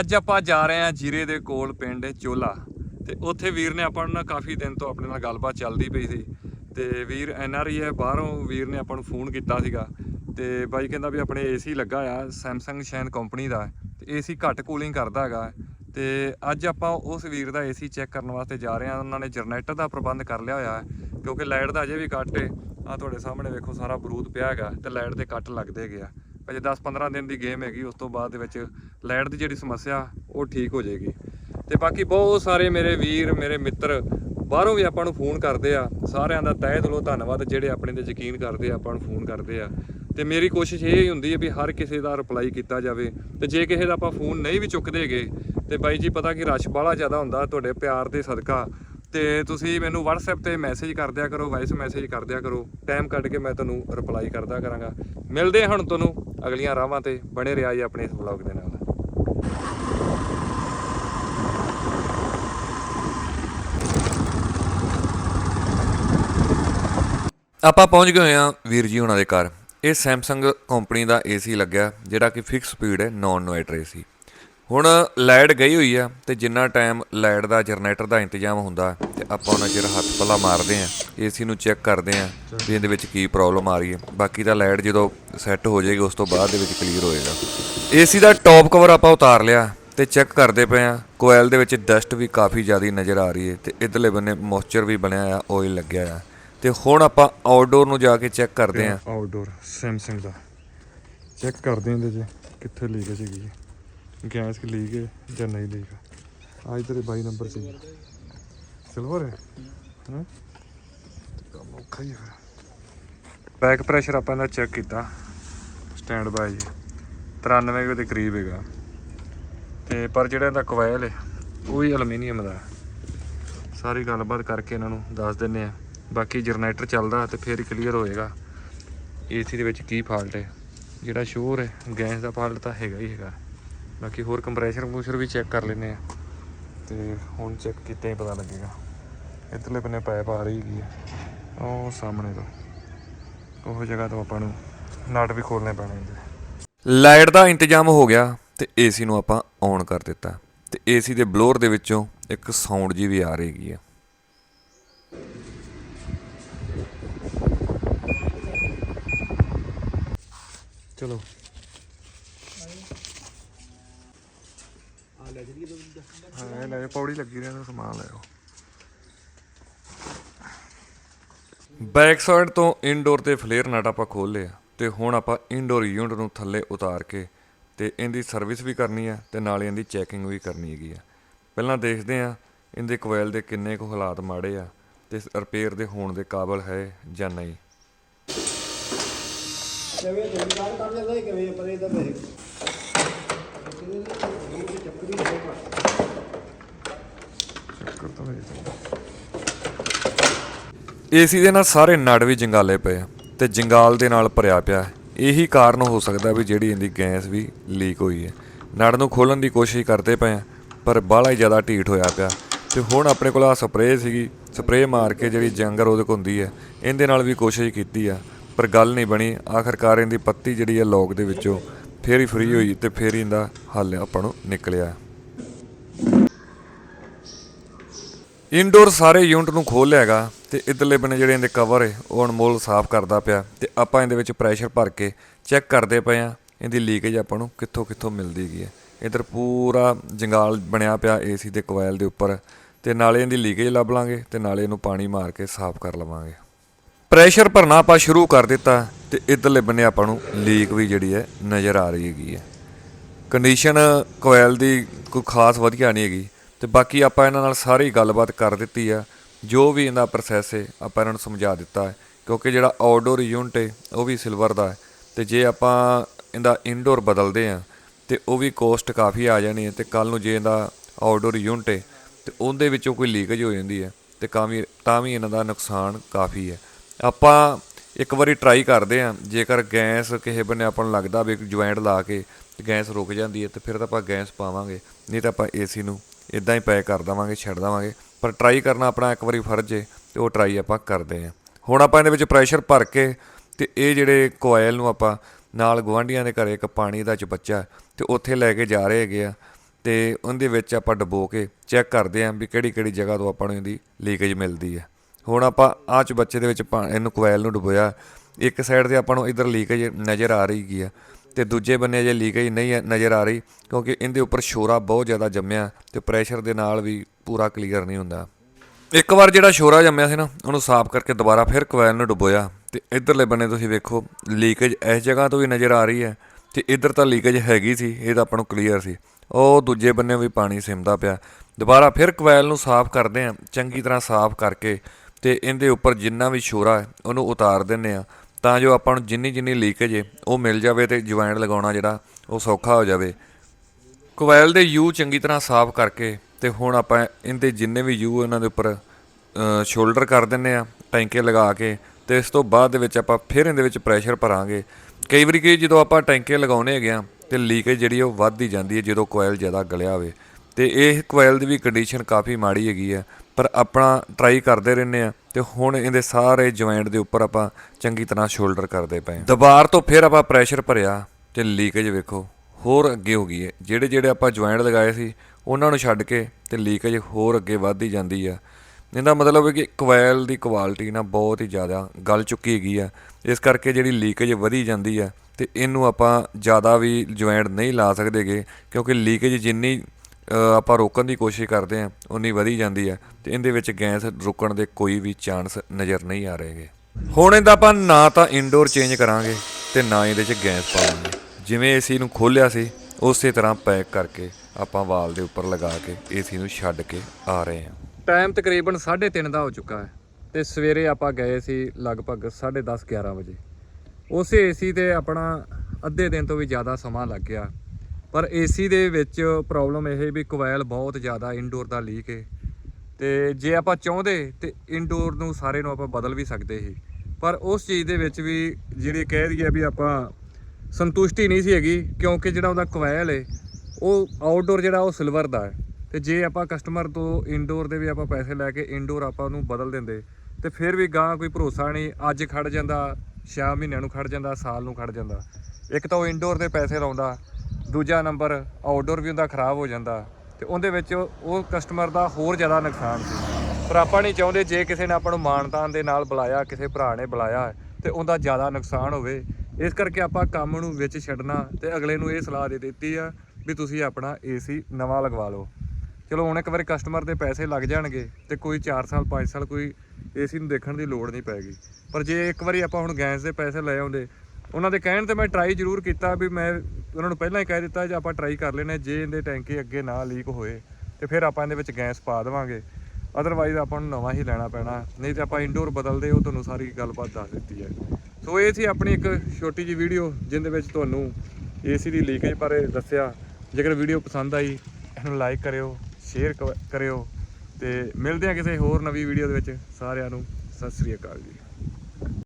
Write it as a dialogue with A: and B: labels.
A: ਅੱਜ ਆਪਾਂ ਜਾ ਰਹੇ ਹਾਂ ਜੀਰੇ ਦੇ ਕੋਲ ਪਿੰਡ ਚੋਲਾ ਤੇ ਉੱਥੇ ਵੀਰ ਨੇ ਆਪਾਂ ਨੂੰ ਨਾ ਕਾਫੀ ਦਿਨ ਤੋਂ ਆਪਣੇ ਨਾਲ ਗੱਲਬਾਤ ਚੱਲਦੀ ਪਈ ਸੀ ਤੇ ਵੀਰ ਐਨ ਆਰ ਆਈ ਹੈ, ਬਾਹਰੋਂ ਵੀਰ ਨੇ ਆਪਾਂ ਨੂੰ ਫੋਨ ਕੀਤਾ ਸੀਗਾ ਤੇ ਬਾਈ ਕਹਿੰਦਾ ਵੀ ਆਪਣੇ ਏਸੀ ਲੱਗਾ ਆ ਸੈਮਸੰਗ ਸ਼ੈਨ ਕੰਪਨੀ ਦਾ ਤੇ ਏਸੀ ਘੱਟ ਕੂਲਿੰਗ ਕਰਦਾ ਹੈਗਾ ਤੇ ਅੱਜ ਆਪਾਂ ਉਸ ਵੀਰ ਦਾ ਏਸੀ ਚੈੱਕ ਕਰਨ ਵਾਸਤੇ ਜਾ ਰਹੇ ਹਾਂ, ਉਹਨਾਂ ਨੇ ਜਨਰੇਟਰ ਦਾ ਪ੍ਰਬੰਧ ਕਰ ਲਿਆ ਹੋਇਆ ਹੈ, ਕਿਉਂਕਿ ਲਾਈਟ ਦਾ ਅਜੇ ਵੀ ਕੱਟ ਹੈ ਆ ਤੁਹਾਡੇ ਸਾਹਮਣੇ ਵੇਖੋ ਸਾਰਾ ਬਰੂਦ ਪਿਆ ਹੈਗਾ ਤੇ ਲਾਈਟ ਦੇ ਕੱਟ ਲੱਗਦੇ ਗਿਆ ਅਜੇ 10-15 ਦਿਨ ਦੀ ਗੇਮ ਹੈਗੀ, ਉਸ ਤੋਂ ਬਾਅਦ ਦੇ ਵਿੱਚ ਲਾਈਟ ਦੀ ਜਿਹੜੀ ਸਮੱਸਿਆ, ਉਹ ਠੀਕ ਹੋ ਜਾਏਗੀ। ਤੇ ਬਾਕੀ ਬਹੁਤ ਸਾਰੇ ਮੇਰੇ ਵੀਰ, ਮੇਰੇ ਮਿੱਤਰ, ਬਾਹਰੋਂ ਵੀ ਆਪਾਂ ਨੂੰ ਫੋਨ ਕਰਦੇ ਆ। ਸਾਰਿਆਂ ਦਾ ਤਹਿ ਦਿਲੋਂ ਧੰਨਵਾਦ, ਜਿਹੜੇ ਆਪਣੇ ਤੇ ਯਕੀਨ ਕਰਦੇ ਆ, ਆਪਾਂ ਨੂੰ ਫੋਨ ਕਰਦੇ ਆ। ਤੇ ਮੇਰੀ ਕੋਸ਼ਿਸ਼ ਇਹ ਹੁੰਦੀ ਹੈ ਵੀ ਹਰ ਕਿਸੇ ਦਾ ਰਿਪਲਾਈ ਕੀਤਾ ਜਾਵੇ। ਤੇ ਜੇ ਕਿਸੇ ਦਾ ਆਪਾਂ ਫੋਨ ਨਹੀਂ ਵੀ ਚੁੱਕਦੇਗੇ, ਤੇ ਬਾਈ ਜੀ ਪਤਾ ਕਿ ਰਸ਼ ਬਾਹਲਾ ਜ਼ਿਆਦਾ ਹੁੰਦਾ, ਤੁਹਾਡੇ ਪਿਆਰ ਦੇ ਸਦਕਾ। ਤੇ ਤੁਸੀਂ ਮੈਨੂੰ WhatsApp ਤੇ ਮੈਸੇਜ ਕਰ ਦਿਆ ਕਰੋ ਵਾਇਸ ਮੈਸੇਜ ਕਰ ਦਿਆ ਕਰੋ। ਟਾਈਮ ਕੱਢ ਕੇ ਮੈਂ ਤੁਹਾਨੂੰ ਰਿਪਲਾਈ ਕਰਦਾ ਕਰਾਂਗਾ। ਮਿਲਦੇ ਹਾਂ ਹੁਣ ਤੁਹਾਨੂੰ ਅਗਲੀਆਂ ਰਾਵਾਂ ਤੇ ਬਣੇ ਰਿਹਾ ਜੀ ਆਪਣੇ ਇਸ ਵਲੌਗ ਦੇ ਨਾਲ। ਆਪਾਂ ਪਹੁੰਚ ਗਏ ਹੋਏ ਆ ਵੀਰ ਜੀ ਉਹਨਾਂ ਦੇ ਘਰ। ਇਹ ਸੈਮਸੰਗ ਕੰਪਨੀ ਦਾ ਏਸੀ ਲੱਗਿਆ, ਜਿਹੜਾ ਕਿ ਫਿਕਸ ਸਪੀਡ ਹੈ ਨਾਨ ਨੋਇਟਰ ਏਸੀ ਹੁਣ ਲਾਈਟ ਗਈ ਹੋਈ ਆ ਤੇ ਜਿੰਨਾ ਟਾਈਮ ਲਾਈਟ ਦਾ ਜਨਰੇਟਰ ਦਾ ਇੰਤਜ਼ਾਮ ਹੁੰਦਾ ਤੇ ਆਪਾਂ ਉਹਨਾਂ ਚਿਰ ਹੱਥ ਪੱਲਾ ਮਾਰਦੇ ਆ, ਏਸੀ ਨੂੰ ਚੈੱਕ ਕਰਦੇ ਆ ਵੀ ਇਹਦੇ ਵਿੱਚ ਕੀ ਪ੍ਰੋਬਲਮ ਆ ਰਹੀ ਹੈ ਬਾਕੀ ਦਾ ਲਾਈਟ ਜਦੋਂ ਸੈੱਟ ਹੋ ਜਾਏਗੀ, ਉਸ ਤੋਂ ਬਾਅਦ ਦੇ ਵਿੱਚ ਕਲੀਅਰ ਹੋਏਗਾ। ਏਸੀ ਦਾ ਟੌਪ ਕਵਰ ਆਪਾਂ ਉਤਾਰ ਲਿਆ ਤੇ ਚੈੱਕ ਕਰਦੇ ਪਏ ਆ ਕੋਇਲ ਦੇ ਵਿੱਚ ਡਸਟ ਵੀ ਕਾਫੀ ਜ਼ਿਆਦਾ ਨਜ਼ਰ ਆ ਰਹੀ ਹੈ ਤੇ ਇਧਰਲੇ ਬੰਨੇ ਮੋਇਸਚਰ ਵੀ ਬਣਿਆ ਆ ਆਇਲ ਲੱਗਿਆ ਆ। ਤੇ ਹੁਣ ਆਪਾਂ ਆਊਟਡੋਰ ਨੂੰ ਜਾ ਕੇ ਚੈੱਕ ਕਰਦੇ ਆ। ਆਊਟਡੋਰ ਸੈਮਸੰਗ ਦਾ। ਚੈੱਕ ਕਰਦੇ ਆਂ ਇਹਦੇ 'ਚ ਕਿੱਥੇ ਲੀਕ ਸੀਗੀ ਗੈਸ ਕਿ ਲੀਕ ਹੈ ਜਾਂ ਨਹੀਂ ਲੀਕ? ਆ ਇਧਰ 22 ਨੰਬਰ ਸੀ। ਸਿਲਵਰ ਹੈ? ਹਾਂ? ਕੰਮ ਔਖਾ ਹੀ ਹੈ ਬੈਕ ਪ੍ਰੈਸ਼ਰ ਆਪਾਂ ਇਹਦਾ ਚੈੱਕ ਕੀਤਾ। ਸਟੈਂਡ ਬਾਈ 93 ਦੇ ਕਰੀਬ ਹੈਗਾ। ਤੇ ਪਰ ਜਿਹੜਾ ਇਹਦਾ ਕੋਇਲ ਹੈ, ਉਹ ਵੀ ਐਲੂਮੀਨੀਅਮ ਦਾ ਸਾਰੀ ਗੱਲਬਾਤ ਕਰਕੇ ਇਹਨਾਂ ਨੂੰ ਦੱਸ ਦਿੰਨੇ ਆ ਬਾਕੀ ਜਨਰੇਟਰ ਚੱਲਦਾ ਤੇ ਫੇਰ ਕਲੀਅਰ ਹੋਏਗਾ। ਏਸੀ ਦੇ ਵਿੱਚ ਕੀ ਫਾਲਟ ਹੈ? ਜਿਹੜਾ ਸ਼ੋਰ ਹੈ, ਗੈਸ ਦਾ ਫਾਲਟ ਤਾਂ ਹੈਗਾ ਹੀ ਹੈਗਾ। ਬਾਕੀ ਹੋਰ ਕੰਪਰੈਸ਼ਰ ਕੰਪਰੈਸ਼ਰ ਵੀ ਚੈੱਕ ਕਰ ਲੈਨੇ ਆ। ਤੇ ਹੁਣ ਚੈੱਕ ਕੀਤੇ ਹੀ ਪਤਾ ਲੱਗੇਗਾ। ਇੱਧਰਲੇ ਬੰਨੇ ਪਾਈਪ ਆ ਰਹੀ ਹੈਗੀ ਉਹ ਸਾਹਮਣੇ ਤੋਂ। ਉਹ ਜਗ੍ਹਾ ਤੋਂ ਆਪਾਂ ਨੂੰ ਨਟ ਵੀ ਖੋਲਣੇ ਪੈਣੇ ਇਹਦੇ ਲਾਈਟ ਦਾ ਇੰਤਜ਼ਾਮ ਹੋ ਗਿਆ ਤੇ ਏਸੀ ਨੂੰ ਆਪਾਂ ਔਨ ਕਰ ਦਿੱਤਾ। ਤੇ ਏਸੀ ਦੇ ਬਲੋਅਰ ਦੇ ਵਿੱਚੋਂ ਇੱਕ ਸਾਊਂਡ ਜੀ ਵੀ ਆ ਰਹੀ ਹੈ ਚਲੋ। ਹਾਂ, ਲੈ ਪੌੜੀ ਲੱਗੀ ਰਹਿਣ ਨੂੰ ਸਮਾਨ ਲੈ ਆਓ। ਬੈਕ ਸਾਈਡ ਤੋਂ ਇਨਡੋਰ ਤੇ ਫਲੇਅਰ ਨਟ ਆਪਾਂ ਖੋਲ ਲਿਆ ਤੇ ਹੁਣ ਆਪਾਂ ਇਨਡੋਰ ਯੂਨਿਟ ਨੂੰ ਥੱਲੇ ਉਤਾਰ ਕੇ ਤੇ ਇਹਦੀ ਸਰਵਿਸ ਵੀ ਕਰਨੀ ਆ, ਤੇ ਨਾਲੇ ਇਹਦੀ ਚੈਕਿੰਗ ਵੀ ਕਰਨੀ ਹੈਗੀ ਆ। ਪਹਿਲਾਂ ਦੇਖਦੇ ਆ, ਇਹਦੇ ਕੋਇਲ ਦੇ ਕਿੰਨੇ ਕੁ ਹਾਲਾਤ ਮਾੜੇ ਆ, ਤੇ ਰਿਪੇਅਰ ਦੇ ਹੋਣ ਦੇ ਕਾਬਲ ਹੈ ਜਾਂ ਨਹੀਂ।
B: ਕਿਵੇਂ ਜ਼ਿੰਮੇਵਾਰ ਕਰ ਜਾਂਦਾ ਕਿਵੇਂ ਪਰ ਇਹਦਾ ਦੇਖ
A: ਏਸੀ ਦੇ ਨਾਲ ਸਾਰੇ ਨੜ ਵੀ ਜੰਗਾਲੇ ਪਏ ਆ ਤੇ ਜੰਗਾਲ ਦੇ ਨਾਲ ਭਰਿਆ ਪਿਆ ਇਹੀ ਕਾਰਨ ਹੋ ਸਕਦਾ ਵੀ ਜਿਹੜੀ ਇਹਦੀ ਗੈਸ ਵੀ ਲੀਕ ਹੋਈ ਹੈ। ਨੜ ਨੂੰ ਖੋਲਣ ਦੀ ਕੋਸ਼ਿਸ਼ ਕਰਦੇ ਪਏ ਆ, ਪਰ ਬਾਹਲਾ ਹੀ ਜ਼ਿਆਦਾ ਢੀਠ ਹੋਇਆ ਪਿਆ। ਤੇ ਹੁਣ ਆਪਣੇ ਕੋਲ ਆ ਸਪਰੇਅ ਸੀਗੀ, ਸਪਰੇਅ ਮਾਰ ਕੇ ਜਿਹੜੀ ਜੰਗ ਰੋਧਕ ਹੁੰਦੀ ਹੈ, ਇਹਦੇ ਨਾਲ ਵੀ ਕੋਸ਼ਿਸ਼ ਕੀਤੀ ਆ, ਪਰ ਗੱਲ ਨਹੀਂ ਬਣੀ। ਆਖਰਕਾਰ ਇਹਦੀ ਪੱਤੀ ਜਿਹੜੀ ਹੈ ਲੋਕ ਦੇ ਵਿੱਚੋਂ ਫੇਰ ਹੀ ਫਰੀ ਹੋਈ ਤੇ ਫੇਰ ਹੀ ਇਹਦਾ ਹੱਲ ਆਪਾਂ ਨੂੰ ਨਿਕਲਿਆ। ਇਨਡੋਰ ਸਾਰੇ ਯੂਨਿਟ ਨੂੰ ਖੋਲ ਲਿਆਗਾ ਤੇ ਇਧਰਲੇ ਬੰਨੇ ਜਿਹੜੇ ਇਹਦੇ ਕਵਰ ਹੈ ਉਹ ਅਨਮੋਲ ਸਾਫ਼ ਕਰਦਾ ਪਿਆ ਤੇ ਆਪਾਂ ਇਹਦੇ ਵਿੱਚ ਪ੍ਰੈਸ਼ਰ ਭਰ ਕੇ ਚੈੱਕ ਕਰਦੇ ਪਏ ਆ ਇਹਦੀ ਲੀਕੇਜ ਆਪਾਂ ਨੂੰ ਕਿੱਥੋਂ ਕਿੱਥੋਂ ਮਿਲਦੀ ਗਈ ਹੈ। ਇਧਰ ਪੂਰਾ ਜੰਗਾਲ ਬਣਿਆ ਪਿਆ ਏਸੀ ਦੇ ਕੋਇਲ ਦੇ ਉੱਪਰ ਤੇ ਨਾਲੇ ਇਹਦੀ ਲੀਕੇਜ ਲੱਭ ਲਾਂਗੇ ਤੇ ਨਾਲੇ ਇਹਨੂੰ ਪਾਣੀ ਮਾਰ ਕੇ ਸਾਫ਼ ਕਰ ਲਵਾਂਗੇ। ਪ੍ਰੈਸ਼ਰ ਭਰਨਾ ਆਪਾਂ ਸ਼ੁਰੂ ਕਰ ਦਿੱਤਾ ਤੇ ਇਧਰਲੇ ਬੰਨੇ ਆਪਾਂ ਨੂੰ ਲੀਕ ਵੀ ਜਿਹੜੀ ਹੈ ਨਜ਼ਰ ਆ ਰਹੀ ਹੈਗੀ ਹੈ। ਕੰਡੀਸ਼ਨ ਕੋਇਲ ਦੀ ਕੋਈ ਖਾਸ ਵਧੀਆ ਨਹੀਂ ਹੈਗੀ। ਤੇ ਬਾਕੀ ਆਪਾਂ ਇਹਨਾਂ ਨਾਲ ਸਾਰੀ ਗੱਲਬਾਤ ਕਰ ਦਿੱਤੀ ਆ। ਜੋ ਵੀ ਇਹਦਾ ਪ੍ਰੋਸੈਸ ਹੈ ਆਪਾਂ ਇਹਨਾਂ ਨੂੰ ਸਮਝਾ ਦਿੱਤਾ ਹੈ। ਕਿਉਂਕਿ ਜਿਹੜਾ ਆਊਟਡੋਰ ਯੂਨਿਟ ਹੈ ਉਹ ਵੀ ਸਿਲਵਰ ਦਾ ਹੈ। ਤੇ ਜੇ ਆਪਾਂ ਇਹਦਾ ਇਨਡੋਰ ਬਦਲਦੇ ਆ ਤੇ ਉਹ ਵੀ ਕੋਸਟ ਕਾਫੀ ਆ ਜਾਣੀ ਹੈ। ਤੇ ਕੱਲ ਨੂੰ ਜੇ ਇਹਦਾ ਆਊਟਡੋਰ ਯੂਨਿਟ ਹੈ ਤੇ ਉਹਦੇ ਵਿੱਚੋਂ ਕੋਈ ਲੀਕੇਜ ਹੋ ਜਾਂਦੀ ਹੈ। ਤੇ ਕਾਫੀ ਤਾਂ ਵੀ ਇਹਨਾਂ ਦਾ ਨੁਕਸਾਨ ਕਾਫੀ ਹੈ। ਆਪਾਂ ਇੱਕ ਵਾਰੀ ਟਰਾਈ ਕਰਦੇ ਆ ਜੇਕਰ ਗੈਸ ਕਿਸੇ ਬੰਨੇ ਆਪਾਂ ਨੂੰ ਲੱਗਦਾ ਵੀ ਜੁਆਇੰਟ ਲਾ ਕੇ ਗੈਸ ਰੁਕ ਜਾਂਦੀ ਹੈ, ਤੇ ਫਿਰ ਤਾਂ ਆਪਾਂ ਗੈਸ ਪਾਵਾਂਗੇ। ਨਹੀਂ ਤਾਂ ਆਪਾਂ ਏਸੀ ਨੂੰ ਇਦਾਂ ਹੀ ਪੈਕ ਕਰ ਦਵਾਂਗੇ, ਛੱਡ ਦਵਾਂਗੇ। ਪਰ ਟਰਾਈ ਕਰਨਾ ਆਪਣਾ ਇੱਕ ਵਾਰੀ ਫਰਜ਼ ਹੈ ਤੇ ਉਹ ਟਰਾਈ ਆਪਾਂ ਕਰਦੇ ਆ। ਹੁਣ ਆਪਾਂ ਇਹਦੇ ਵਿੱਚ ਪ੍ਰੈਸ਼ਰ ਭਰ ਕੇ ਤੇ ਇਹ ਜਿਹੜੇ ਕੋਇਲ ਨੂੰ ਆਪਾਂ ਨਾਲ ਗਵਾਂਢੀਆਂ ਦੇ ਘਰੇ ਇੱਕ ਪਾਣੀ ਦਾ ਚਬੱਚਾ ਤੇ ਉੱਥੇ ਲੈ ਕੇ ਜਾ ਰਹੇ ਹੈਗੇ ਆ ਤੇ ਉਹਦੇ ਵਿੱਚ ਆਪਾਂ ਡਬੋ ਕੇ ਚੈੱਕ ਕਰਦੇ ਆਂ ਵੀ ਕਿਹੜੀ ਕਿਹੜੀ ਜਗ੍ਹਾ ਤੋਂ ਆਪਾਂ ਨੂੰ ਇਹਦੀ ਲੀਕੇਜ ਮਿਲਦੀ ਹੈ ਹੁਣ ਆਪਾਂ ਆਹ ਚ ਬੱਚੇ ਦੇ ਵਿੱਚ ਪਾ- ਇਹਨੂੰ ਕੋਇਲ ਨੂੰ ਡਬੋਇਆ, ਇੱਕ ਸਾਈਡ ਤੇ ਆਪਾਂ ਨੂੰ ਇਧਰ ਲੀਕੇਜ ਨਜ਼ਰ ਆ ਰਹੀ ਗਈ ਆ। ਤੇ ਦੂਜੇ ਬੰਨੇ ਜੇ ਲੀਕੇਜ ਨਹੀਂ ਹੈ- ਨਜ਼ਰ ਆ ਰਹੀ, ਕਿਉਂਕਿ ਇਹਦੇ ਉੱਪਰ ਸ਼ੋਰਾ ਬਹੁਤ ਜ਼ਿਆਦਾ ਜੰਮਿਆ ਤੇ ਪ੍ਰੈਸ਼ਰ ਦੇ ਨਾਲ ਵੀ ਪੂਰਾ ਕਲੀਅਰ ਨਹੀਂ ਹੁੰਦਾ। ਇੱਕ ਵਾਰ ਜਿਹੜਾ ਸ਼ੋਰਾ ਜੰਮਿਆ ਸੀ ਨਾ, ਉਹਨੂੰ ਸਾਫ਼ ਕਰਕੇ ਦੁਬਾਰਾ ਫਿਰ ਕੋਇਲ ਨੂੰ ਡੁਬੋਇਆ ਤੇ ਇਧਰਲੇ ਬੰਨੇ ਤੁਸੀਂ ਵੇਖੋ ਲੀਕੇਜ ਇਸ ਜਗ੍ਹਾ ਤੋਂ ਵੀ ਨਜ਼ਰ ਆ ਰਹੀ ਹੈ ਤੇ ਇਧਰ ਤਾਂ ਲੀਕੇਜ ਹੈਗੀ ਸੀ, ਇਹ ਤਾਂ ਆਪਾਂ ਨੂੰ ਕਲੀਅਰ ਸੀ। ਉਹ ਦੂਜੇ ਬੰਨੇ ਵੀ ਪਾਣੀ ਸਿਮਦਾ ਪਿਆ। ਦੁਬਾਰਾ ਫਿਰ ਕੋਇਲ ਨੂੰ ਸਾਫ਼ ਕਰਦੇ ਆ ਚੰਗੀ ਤਰ੍ਹਾਂ ਸਾਫ਼ ਕਰਕੇ ਤੇ ਇਹਦੇ ਉੱਪਰ ਜਿੰਨਾ ਵੀ ਸ਼ੋਰਾ ਹੈ, ਉਹਨੂੰ ਉਤਾਰ ਦਿੰਨੇ ਆ ਤਾਂ ਜੋ ਆਪਾਂ ਨੂੰ ਜਿੰਨੀ ਜਿੰਨੀ ਲੀਕੇਜ ਹੈ ਉਹ ਮਿਲ ਜਾਵੇ ਤੇ ਜੁਆਇੰਟ ਲਗਾਉਣਾ ਜਿਹੜਾ, ਉਹ ਸੌਖਾ ਹੋ ਜਾਵੇ। ਕੋਇਲ ਦੇ ਯੂ ਚੰਗੀ ਤਰ੍ਹਾਂ ਸਾਫ਼ ਕਰਕੇ ਤੇ ਹੁਣ ਆਪਾਂ ਇਹਦੇ ਜਿੰਨੇ ਵੀ ਯੂ ਇਹਨਾਂ ਦੇ ਉੱਪਰ ਸ਼ੋਲਡਰ ਕਰ ਦਿੰਨੇ ਆ, ਟੈਂਕੇ ਲਗਾ ਕੇ ਤੇ ਇਸ ਤੋਂ ਬਾਅਦ ਦੇ ਵਿੱਚ ਆਪਾਂ ਫਿਰ ਇਹਦੇ ਵਿੱਚ ਪ੍ਰੈਸ਼ਰ ਭਰਾਂਗੇ। ਕਈ ਵਾਰੀ ਕੀ ਜਦੋਂ ਆਪਾਂ ਟੈਂਕੇ ਲਗਾਉਣੇ ਹੈਗੇ ਆ, ਤੇ ਲੀਕੇਜ ਜਿਹੜੀ ਉਹ ਵੱਧਦੀ ਜਾਂਦੀ ਹੈ ਜਦੋਂ ਕੋਇਲ ਜ਼ਿਆਦਾ ਗਲਿਆ ਹੋਵੇ। ਤੇ ਇਹ ਕੋਇਲ ਦੀ ਵੀ ਕੰਡੀਸ਼ਨ ਕਾਫੀ ਮਾੜੀ ਹੈਗੀ ਆ, ਪਰ ਆਪਣਾ ਟਰਾਈ ਕਰਦੇ ਰਹਿੰਦੇ ਆ। ਤੇ ਹੁਣ ਇਹਦੇ ਸਾਰੇ ਜੁਆਇੰਟ ਦੇ ਉੱਪਰ ਆਪਾਂ ਚੰਗੀ ਤਰ੍ਹਾਂ ਸ਼ੋਲਡਰ ਕਰਦੇ ਪਏ ਹਾਂ। ਦੁਬਾਰ ਤੋਂ ਫਿਰ ਆਪਾਂ ਪ੍ਰੈਸ਼ਰ ਭਰਿਆ ਤੇ ਲੀਕੇਜ ਵੇਖੋ, ਹੋਰ ਅੱਗੇ ਹੋ ਗਈ ਹੈ। ਜਿਹੜੇ ਜਿਹੜੇ ਆਪਾਂ ਜੁਆਇੰਟ ਲਗਾਏ ਸੀ, ਉਹਨਾਂ ਨੂੰ ਛੱਡ ਕੇ ਤੇ ਲੀਕੇਜ ਹੋਰ ਅੱਗੇ ਵੱਧਦੀ ਜਾਂਦੀ ਆ। ਇਹਦਾ ਮਤਲਬ ਹੈ ਕਿ ਕੋਇਲ ਦੀ ਕੁਆਲਿਟੀ ਨਾ ਬਹੁਤ ਹੀ ਜ਼ਿਆਦਾ ਗਲ ਚੁੱਕੀ ਹੈਗੀ ਆ। ਇਸ ਕਰਕੇ ਜਿਹੜੀ ਲੀਕੇਜ ਵਧੀ ਜਾਂਦੀ ਆ ਤੇ ਇਹਨੂੰ ਆਪਾਂ ਜ਼ਿਆਦਾ ਵੀ ਜੁਆਇੰਟ ਨਹੀਂ ਲਾ ਸਕਦੇਗੇ ਕਿਉਂਕਿ ਲੀਕੇਜ ਜਿੰਨੀ ਆਪਾਂ ਰੋਕਣ ਦੀ ਕੋਸ਼ਿਸ਼ ਕਰਦੇ ਆ ਉਨੀ ਵਧੀ ਜਾਂਦੀ ਹੈ ਤੇ ਇਹਦੇ ਵਿੱਚ ਗੈਸ ਰੁਕਣ ਦੇ ਕੋਈ ਵੀ ਚਾਂਸ ਨਜ਼ਰ ਨਹੀਂ ਆ ਰਹੇਗੇ ਹੁਣ ਇਹਦਾ ਆਪਾਂ ਨਾ ਤਾਂ ਇਨਡੋਰ ਚੇਂਜ ਕਰਾਂਗੇ ਤੇ ਨਾ ਇਹਦੇ 'ਚ ਗੈਸ ਪਾਵਾਂਗੇ। ਜਿਵੇਂ ਏਸੀ ਨੂੰ ਖੋਲਿਆ ਸੀ, ਉਸੇ ਤਰ੍ਹਾਂ ਪੈਕ ਕਰਕੇ ਆਪਾਂ ਵਾਲ ਦੇ ਉੱਪਰ ਲਗਾ ਕੇ ਏਸੀ ਨੂੰ ਛੱਡ ਕੇ ਆ ਰਹੇ ਹਾਂ। ਟਾਈਮ ਤਕਰੀਬਨ 3:30 ਦਾ ਹੋ ਚੁੱਕਾ ਹੈ ਤੇ ਸਵੇਰੇ ਆਪਾਂ ਗਏ ਸੀ ਲਗਭਗ 10:30 11 ਵਜੇ। ਉਸੇ ਏਸੀ ਤੇ ਆਪਣਾ ਅੱਧੇ ਦਿਨ ਤੋਂ ਵੀ ਜ਼ਿਆਦਾ ਸਮਾਂ ਲੱਗ ਗਿਆ। ਪਰ ਏਸੀ ਦੇ ਵਿੱਚ ਪ੍ਰੋਬਲਮ ਇਹ ਵੀ ਕੋਇਲ ਬਹੁਤ ਜ਼ਿਆਦਾ ਇਨਡੋਰ ਦਾ ਲੀਕ ਹੈ। ਤੇ ਜੇ ਆਪਾਂ ਚਾਹੁੰਦੇ ਤੇ ਇਨਡੋਰ ਨੂੰ ਸਾਰੇ ਨੂੰ ਆਪਾਂ ਬਦਲ ਵੀ ਸਕਦੇ ਸੀ। ਪਰ ਉਸ ਚੀਜ਼ ਦੇ ਵਿੱਚ ਵੀ ਜਿਹੜੀ ਕਹਿ ਦਈਏ ਵੀ ਆਪਾਂ ਸੰਤੁਸ਼ਟੀ ਨਹੀਂ ਸੀ ਹੈਗੀ, ਕਿਉਂਕਿ ਜਿਹੜਾ ਉਹਦਾ ਕੋਇਲ ਹੈ, ਉਹ ਆਊਟਡੋਰ ਜਿਹੜਾ ਉਹ ਸਿਲਵਰ ਦਾ ਹੈ। ਤੇ ਜੇ ਆਪਾਂ ਕਸਟਮਰ ਤੋਂ ਇਨਡੋਰ ਦੇ ਵੀ ਆਪਾਂ ਪੈਸੇ ਲੈ ਕੇ ਇਨਡੋਰ ਆਪਾਂ ਉਹਨੂੰ ਬਦਲ ਦਿੰਦੇ, ਤੇ ਫਿਰ ਵੀ ਗਾਂ ਕੋਈ ਭਰੋਸਾ ਨਹੀਂ, ਅੱਜ ਖੜ ਜਾਂਦਾ 6 ਮਹੀਨਿਆਂ ਨੂੰ ਖੜ ਜਾਂਦਾ, ਸਾਲ ਨੂੰ ਖੜ ਜਾਂਦਾ। ਇੱਕ ਤਾਂ ਉਹ ਇਨਡੋਰ ਦੇ ਪੈਸੇ ਲਾਉਂਦਾ ਦੂਜਾ ਨੰਬਰ ਆਊਟਡੋਰ ਵੀ ਉਹਦਾ ਖਰਾਬ ਹੋ ਜਾਂਦਾ ਤੇ ਉਹਦੇ ਵਿੱਚ ਉਹ ਕਸਟਮਰ ਦਾ ਹੋਰ ਜ਼ਿਆਦਾ ਨੁਕਸਾਨ ਸੀ। ਪਰ ਆਪਾਂ ਨਹੀਂ ਚਾਹੁੰਦੇ ਜੇ ਕਿਸੇ ਨੇ ਆਪਾਂ ਨੂੰ ਮਾਨਤਾਨ ਦੇ ਨਾਲ ਬੁਲਾਇਆ, ਕਿਸੇ ਭਰਾ ਨੇ ਬੁਲਾਇਆ ਤੇ ਉਹਦਾ ਜ਼ਿਆਦਾ ਨੁਕਸਾਨ ਹੋਵੇ। ਇਸ ਕਰਕੇ ਆਪਾਂ ਕੰਮ ਨੂੰ ਵਿੱਚ ਛੱਡਣਾ ਤੇ ਅਗਲੇ ਨੂੰ ਇਹ ਸਲਾਹ ਦੇ ਦਿੱਤੀ ਆ ਵੀ ਤੁਸੀਂ ਆਪਣਾ ਏਸੀ ਨਵਾਂ ਲਗਵਾ ਲਓ। ਚਲੋ, ਹੁਣ ਇੱਕ ਵਾਰੀ ਕਸਟਮਰ ਦੇ ਪੈਸੇ ਲੱਗ ਜਾਣਗੇ ਤੇ ਕੋਈ 4 ਸਾਲ 5 ਸਾਲ ਕੋਈ ਏਸੀ ਨੂੰ ਦੇਖਣ ਦੀ ਲੋੜ ਨਹੀਂ ਪੈਗੀ। ਪਰ ਜੇ ਇੱਕ ਵਾਰੀ ਆਪਾਂ ਹੁਣ ਗੈਸ ਦੇ ਪੈਸੇ ਲੈ ਆਉਂਦੇ ਉਹਨਾਂ ਦੇ ਕਹਿਣ ਤੇ ਮੈਂ ਟਰਾਈ ਜ਼ਰੂਰ ਕੀਤਾ ਵੀ ਮੈਂ ਉਹਨਾਂ ਨੂੰ ਪਹਿਲਾਂ ਹੀ ਕਹਿ ਦਿੱਤਾ ਜੇ ਆਪਾਂ ਟਰਾਈ ਕਰ ਲੈਨੇ ਜੇ ਇਹਦੇ ਟੈਂਕੀ ਅੱਗੇ ਨਾ ਲੀਕ ਹੋਏ ਤੇ ਫਿਰ ਆਪਾਂ ਇਹਦੇ ਵਿੱਚ ਗੈਸ ਪਾ ਦੇਵਾਂਗੇ। ਅਦਰਵਾਈਜ਼ ਆਪਾਂ ਨੂੰ ਨਵਾਂ ਹੀ ਲੈਣਾ ਪੈਣਾ, ਨਹੀਂ ਤੇ ਆਪਾਂ ਇਨਡੋਰ ਬਦਲਦੇ ਉਹ ਤੁਹਾਨੂੰ ਸਾਰੀ ਗੱਲਬਾਤ ਦੱਸ ਦਿੱਤੀ ਹੈ। ਸੋ ਇਹ ਸੀ ਆਪਣੀ ਇੱਕ ਛੋਟੀ ਜਿਹੀ ਵੀਡੀਓ ਜਿੰਦੇ ਵਿੱਚ ਤੁਹਾਨੂੰ ਏਸੀ ਦੀ ਲੀਕੇਜ ਬਾਰੇ ਦੱਸਿਆ। ਜੇਕਰ ਵੀਡੀਓ ਪਸੰਦ ਆਈ, ਇਹਨੂੰ ਲਾਈਕ ਕਰਿਓ ਸ਼ੇਅਰ ਕਰਿਓ ਤੇ ਮਿਲਦੇ ਹਾਂ ਕਿਸੇ ਹੋਰ ਨਵੀਂ ਵੀਡੀਓ ਦੇ ਵਿੱਚ। ਸਾਰਿਆਂ ਨੂੰ ਸਤਿ ਸ੍ਰੀ ਅਕਾਲ ਜੀ।